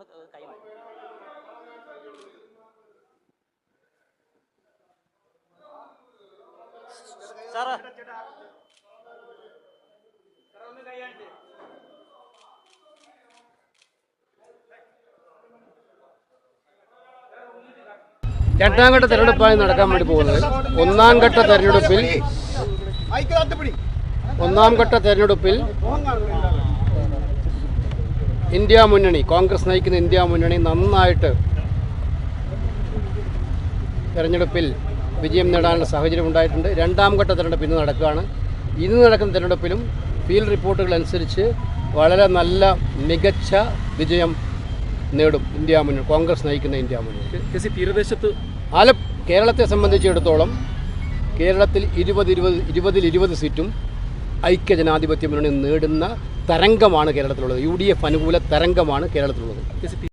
കൈമാറി സാറ്. എട്ടാം ഘട്ട തെരഞ്ഞെടുപ്പായി നടക്കാൻ വേണ്ടി പോകുന്നത് ഒന്നാം ഘട്ട തെരഞ്ഞെടുപ്പിൽ ഒന്നാം ഘട്ട തെരഞ്ഞെടുപ്പിൽ ഇന്ത്യ മുന്നണി കോൺഗ്രസ് നയിക്കുന്ന ഇന്ത്യ മുന്നണി നന്നായിട്ട് തെരഞ്ഞെടുപ്പിൽ വിജയം നേടാനുള്ള സാഹചര്യം ഉണ്ടായിട്ടുണ്ട്. രണ്ടാം ഘട്ട തെരഞ്ഞെടുപ്പ് ഇന്ന് നടക്കുകയാണ്. ഇന്ന് നടക്കുന്ന തെരഞ്ഞെടുപ്പിലും ഫീൽഡ് റിപ്പോർട്ടുകൾ അനുസരിച്ച് വളരെ നല്ല മികച്ച വിജയം നേടും ഇന്ത്യ മുന്നണി കോൺഗ്രസ് നയിക്കുന്ന ഇന്ത്യ മുന്നണി. തീരദേശത്ത് ആല കേരളത്തെ സംബന്ധിച്ചിടത്തോളം കേരളത്തിൽ ഇരുപത് ഇരുപത് ഇരുപതിൽ ഇരുപത് സീറ്റും ഐക്യജനാധിപത്യ മുന്നണി നേടുന്ന തരംഗമാണ് കേരളത്തിലുള്ളത്. യു ഡി എഫ് അനുകൂല തരംഗമാണ് കേരളത്തിലുള്ളത്.